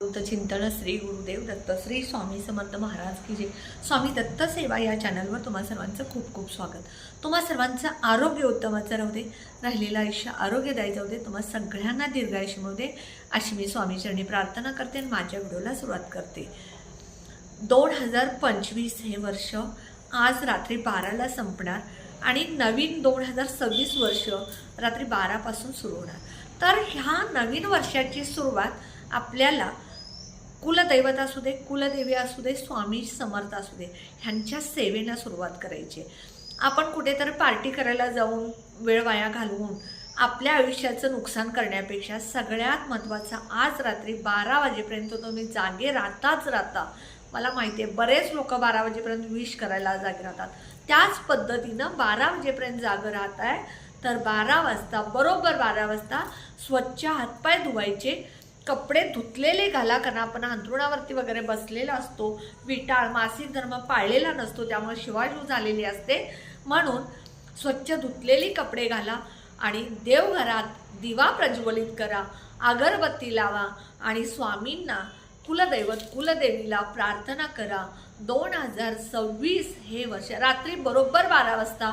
चिंतन श्री गुरुदेव दत्त श्री स्वामी समर्थ महाराज की जे स्वामी दत्त सेवा या चॅनलवर तुम्हा सर्वांचं खूप खूप स्वागत. तुम्हा सर्वांचं आरोग्य उत्तमाचं राहू दे राहिलेलं आयुष्य आरोग्यदायी जाऊ दे तुम्हा सगळ्यांना दीर्घायुष्य मिळू दे अशी मी स्वामीचरणी प्रार्थना करते आणि माझ्या व्हिडिओला सुरुवात करते. दोन हजार पंचवीस हे वर्ष आज रात्री बाराला संपणार आणि नवीन दोन हजार सव्वीस वर्ष रात्री बारापासून सुरू होणार. तर ह्या नवीन वर्षाची सुरुवात आपल्याला कुलदैवत असू दे कुलदेवी असू दे स्वामी समर्थ असू दे ह्यांच्या सेवेला सुरुवात करायची. आपण कुठेतरी पार्टी करायला जाऊन वेळ वाया घालवून आपल्या आयुष्याचं नुकसान करण्यापेक्षा सगळ्यात महत्त्वाचं आज रात्री बारा वाजेपर्यंत तुम्ही जागे राहताच राहता. मला माहिती आहे बरेच लोक बारा वाजेपर्यंत विश करायला जागे राहतात. त्याच पद्धतीनं बारा वाजेपर्यंत जागं राहत आहे तर बारा वाजता बरोबर बारा वाजता स्वच्छ हातपाय धुवायचे कपडे धुतलेले घाला कारण आपण अंथरुणावरती वगैरे बसलेला असतो विटाळ मासिक धर्म पाळलेला नसतो त्यामुळे शिवाजू झालेली असते. म्हणून स्वच्छ धुतलेली कपडे घाला आणि देवघरात दिवा प्रज्वलित करा अगरबत्ती लावा आणि स्वामींना कुलदैवत कुलदेवीला प्रार्थना करा. दोन हजार सव्वीस हे वर्ष रात्री बरोबर बारा वाजता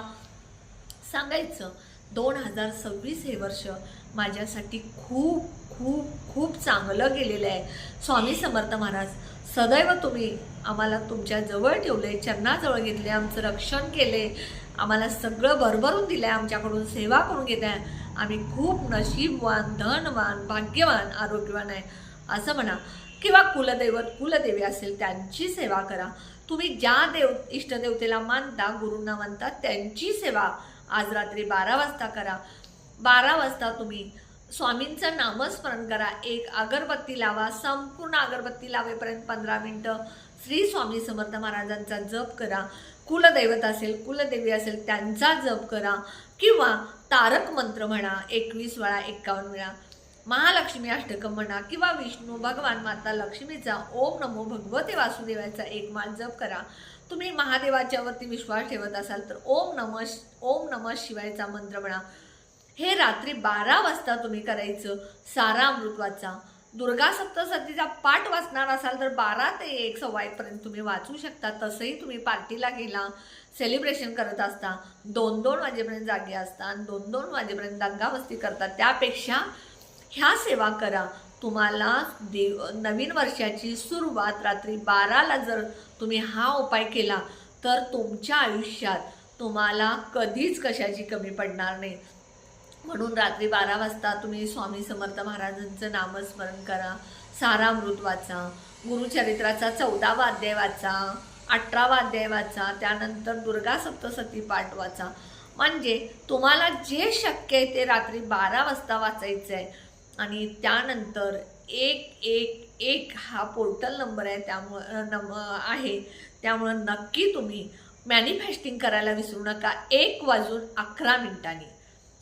सांगायचं दोन हजार सव्वीस हे वर्ष माझ्यासाठी खूप खूप खूप चांगलं गेलेलं आहे. स्वामी समर्थ महाराज सदैव तुम्ही आम्हाला तुमच्या जवळ ठेवले चरणाजवळ घेतले आमचं रक्षण केले आम्हाला सगळं भरभरून दिलं आहे आमच्याकडून सेवा करून घेत आहे. आम्ही खूप नशीबवान धनवान भाग्यवान आरोग्यवान आहे. असं म्हणा किंवा कुलदैवत कुलदेवी असेल त्यांची सेवा करा. तुम्ही ज्या देव इष्टदेवतेला मानता गुरूंना मानता त्यांची सेवा आज रात्री बारा वाजता करा. बारा वाजता तुम्ही स्वामींचं नामस्मरण करा. एक अगरबत्ती लावा. संपूर्ण अगरबत्ती लावेपर्यंत पंधरा मिनटं श्री स्वामी समर्थ महाराजांचा जप करा. कुलदैवत असेल कुलदेवी असेल त्यांचा जप करा. किंवा तारक मंत्र म्हणा एकवीस वेळा एक्कावन्न वेळा. महालक्ष्मी अष्टकम म्हणा किंवा विष्णू भगवान माता लक्ष्मीचा ओम नमो भगवते वासुदेवाचा एक माल जप करा. तुम्ही महादेवाच्या वरती विश्वास ठेवत असाल तर ओम नम ओम नम शिवायचा मंत्र म्हणा. हे रात्री बारा वाजता तुम्ही करायचं. सारा अमृतवाचा दुर्गा सप्तसतीचा पाठ वाचणार असाल तर बारा ते एक सव्वाईपर्यंत तुम्ही वाचू शकता. तसंही तुम्ही पार्टीला गेला सेलिब्रेशन करत असता. दोन दोन वाजेपर्यंत जागे असता. आणि दोन दोन वाजेपर्यंत दंगावस्ती करता. त्यापेक्षा ह्या सेवा करा. तुम्हाला देव नवीन वर्षाची सुरुवात रात्री बाराला जर तुम्ही हा उपाय केला तर तुमच्या आयुष्यात तुम्हाला कधीच कशाची कमी पडणार नाही. म्हणून रात्री बारा वाजता तुम्ही स्वामी समर्थ महाराजांचं नामस्मरण करा. सारामृत वाचा. गुरुचरित्राचा चौदावा अध्याय वाचा. अठरावा अध्याय वाचा. त्यानंतर दुर्गा सप्तसती पाठ वाचा. म्हणजे तुम्हाला जे शक्य आहे ते रात्री बारा वाजता वाचायचं आहे आणि त्यानंतर एक एक एक हा पोर्टल नंबर आहे त्यामुळं नम आहे. त्यामुळं नक्की तुम्ही मॅनिफेस्टिंग करायला विसरू नका. एक वाजून अकरा मिनिटांनी.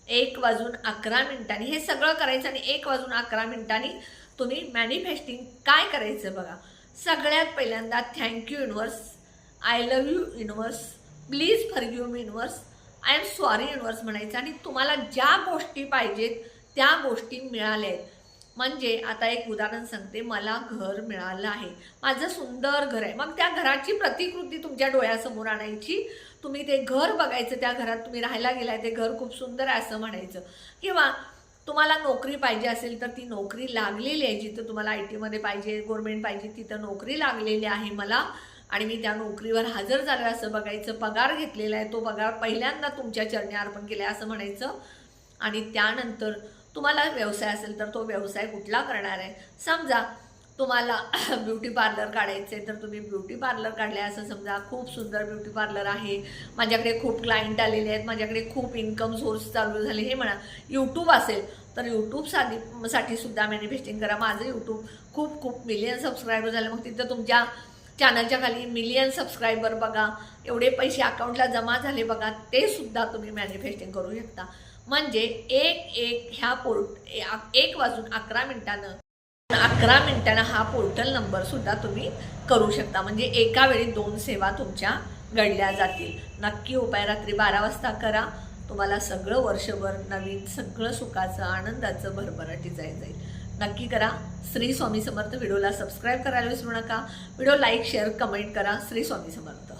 एक वाजून अकरा मिनिटांनी. हे सगळं करायचं आणि एक वाजून अकरा मिनिटांनी तुम्ही मॅनिफेस्टिंग काय करायचं बघा. सगळ्यात पहिल्यांदा thank you universe I love you universe please for you universe I am sorry universe म्हणायचं. आणि तुम्हाला ज्या गोष्टी पाहिजेत त्या गोष्टी मिळाल्या आहेत म्हणजे आता एक उदाहरण सांगते. मला घर मिळालं आहे. माझं सुंदर घर आहे. मग त्या घराची प्रतिकृती तुमच्या डोळ्यासमोर आणायची. तुम्ही ते घर बघायचं. त्या घरात तुम्ही राहायला गेलाय. ते घर खूप सुंदर आहे असं म्हणायचं. किंवा तुम्हाला नोकरी पाहिजे असेल तर ती नोकरी लागलेली आहे. जिथं तुम्हाला आय टीमध्ये पाहिजे गव्हर्मेंट पाहिजे तिथं नोकरी लागलेली आहे मला. आणि मी त्या नोकरीवर हजर झालं असं बघायचं. पगार घेतलेला आहे. तो पगार पहिल्यांदा तुमच्या चरणी अर्पण केला आहे असं म्हणायचं. आणि त्यानंतर तुम्हाला व्यवसाय असेल तर तो व्यवसाय कुठला करणार आहे? समजा तुम्हाला ब्युटी पार्लर काढायचे तर तुम्ही ब्युटी पार्लर काढले. असं समजा खूप सुंदर ब्युटी पार्लर आहे. माझ्याकडे खूप क्लायंट आलेले आहेत. माझ्याकडे खूप इन्कम सोर्स चालू झाले. हे म्हणा यूट्यूब असेल तर यूट्यूबसाठी साठी सुद्धा मॅनिफेस्टिंग करा. माझं यूट्यूब खूप खूप मिलियन सबस्क्रायबर झाले. मग तिथं तुमच्या चॅनलच्या खाली मिलियन सबस्क्रायबर बघा. एवढे पैसे अकाउंटला जमा झाले बघा. ते सुद्धा तुम्ही मॅनिफेस्टिंग करू शकता. म्हणजे एक एक ह्या पोर्ट एक वाजून अकरा मिनिटानं अकरा मिनिटानं हा पोर्टल नंबर सुद्धा तुम्ही करू शकता. म्हणजे एका वेळी दोन सेवा तुमच्या घडल्या जातील. नक्की उपाय रात्री बारा वाजता करा. तुम्हाला सगळं वर्षभर नवीन सगळं सुखाचं आनंदाचं भरभराटी जाय जाईल. नक्की करा. श्री स्वामी समर्थ व्हिडिओला सबस्क्राईब करायला विसरू नका. व्हिडिओ लाईक शेअर कमेंट करा. श्री स्वामी समर्थ.